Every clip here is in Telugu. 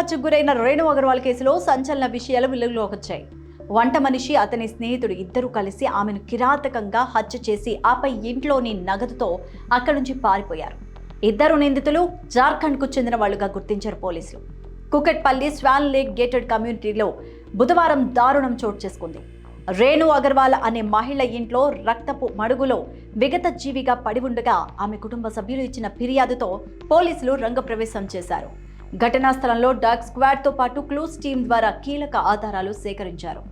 హత్యకు గురైన రేణు అగర్వాల్ కేసులో సంచలన విషయాలు వెలుగులోకి వచ్చాయి. వంట మనిషి అతని స్నేహితుడు ఇద్దరూ కలిసి ఆమెను కిరాతకంగా హత్య చేసి ఆపై ఇంట్లోని నగదుతో అక్కడి నుంచి పారిపోయారు. ఇద్దరు నిందితులు జార్ఖండ్కు చెందిన వాళ్ళుగా గుర్తించారు పోలీసులు. కుకెట్పల్లి స్వాన్ లేక్ గేటెడ్ కమ్యూనిటీలో బుధవారం దారుణం చోటు చేసుకుంది. రేణు అగర్వాల్ అనే మహిళ ఇంట్లో రక్తపు మడుగులో విగత జీవిగా పడి ఉండగా ఆమె కుటుంబ సభ్యులు ఇచ్చిన ఫిర్యాదుతో పోలీసులు రంగప్రవేశం చేశారు. ఘటనా స్థలంలో డాగ్ స్క్వాడ్తో పాటు క్లూస్ టీం ద్వారా కీలక ఆధారాలు సేకరించారు.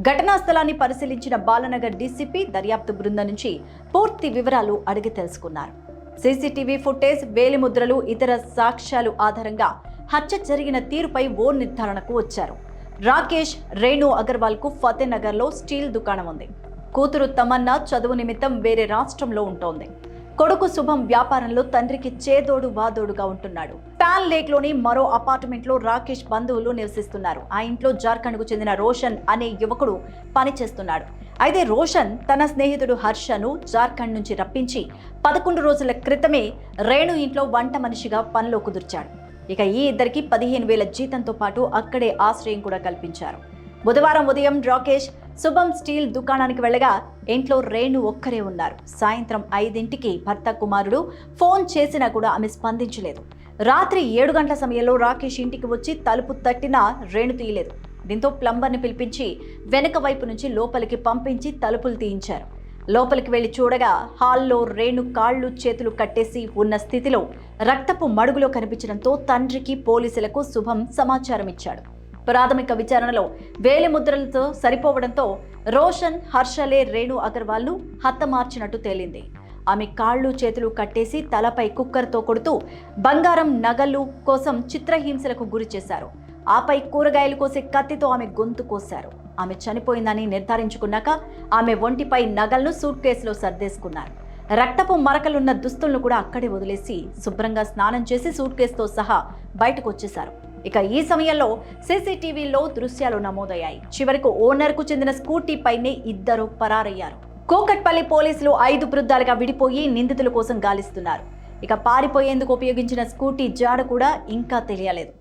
ఘటనా స్థలాన్ని పరిశీలించిన బాలనగర్ డీసీపీ దర్యాప్తు బృందం నుంచి పూర్తి వివరాలు అడిగి తెలుసుకున్నారు. సీసీటీవీ ఫుటేజ్ వేలిముద్రలు ఇతర సాక్ష్యాలు ఆధారంగా హత్య జరిగిన తీరుపై ఓ నిర్ధారణకు వచ్చారు. రాకేష్ రేణు అగర్వాల్కు ఫతేనగర్లో స్టీల్ దుకాణం ఉంది. కూతురు తమన్నా చదువు నిమిత్తం వేరే రాష్ట్రంలో ఉంటోంది. కొడుకు శుభం వ్యాపారంలో తండ్రికి చేదోడు వాదోడుగా ఉంటున్నాడు. ప్యాన్ లేక్లోని మరో అపార్ట్మెంట్లో రాకేష్ బంధువులు నివసిస్తున్నారు. ఆ ఇంట్లో జార్ఖండ్కు చెందిన రోషన్ అనే యువకుడు పనిచేస్తున్నాడు. అయితే రోషన్ తన స్నేహితుడు హర్షను జార్ఖండ్ నుంచి రప్పించి పదకొండు రోజుల క్రితమే రేణు ఇంట్లో వంట మనిషిగా పనిలో కుదుర్చాడు. ఇక ఈ ఇద్దరికి పదిహేను వేల జీతంతో పాటు అక్కడే ఆశ్రయం కూడా కల్పించారు. బుధవారం ఉదయం రాకేష్ శుభం స్టీల్ దుకాణానికి వెళ్ళగా ఇంట్లో రేణు ఒక్కరే ఉన్నారు. సాయంత్రం ఐదింటికి భర్త కుమారుడు ఫోన్ చేసినా కూడా ఆమె స్పందించలేదు. రాత్రి ఏడు గంటల సమయంలో రాకేష్ ఇంటికి వచ్చి తలుపు తట్టినా రేణు తీయలేదు. దీంతో ప్లంబర్ని పిలిపించి వెనుక వైపు నుంచి లోపలికి పంపించి తలుపులు తీయించారు. లోపలికి వెళ్ళి చూడగా హాల్లో రేణు కాళ్ళు చేతులు కట్టేసి ఉన్న స్థితిలో రక్తపు మడుగులో కనిపించడంతో తండ్రికి పోలీసులకు శుభం సమాచారం ఇచ్చాడు ప్రాథమిక విచారణలో వేలిముద్రలతో సరిపోవడంతో రోషన్ హర్షలే రేణు అగర్వాల్ను హతమార్చినట్టు తేలింది. ఆమె కాళ్ళు చేతులు కట్టేసి తలపై కుక్కర్తో కొడుతూ బంగారం నగలు కోసం చిత్రహింసలకు గురి చేశారు. ఆపై కూరగాయలు కోసే కత్తితో ఆమె గొంతు కోశారు. ఆమె చనిపోయిందని నిర్ధారించుకున్నాక ఆమె ఒంటిపై నగలను సూట్ కేసులో సర్దేసుకున్నారు. రక్తపు మరకలున్న దుస్తులను కూడా అక్కడే వదిలేసి శుభ్రంగా స్నానం చేసి సూట్ కేసుతో సహా బయటకు వచ్చేశారు. ఇక ఈ సమయంలో సీసీటీవీలో దృశ్యాలు నమోదయ్యాయి. చివరకు ఓనర్కు చెందిన స్కూటీ పైనే ఇద్దరు పరారయ్యారు. కోకట్పల్లి పోలీసులు ఐదు బృందాలుగా విడిపోయి నిందితుల కోసం గాలిస్తున్నారు. ఇక పారిపోయేందుకు ఉపయోగించిన స్కూటీ జాడ కూడా ఇంకా తెలియలేదు.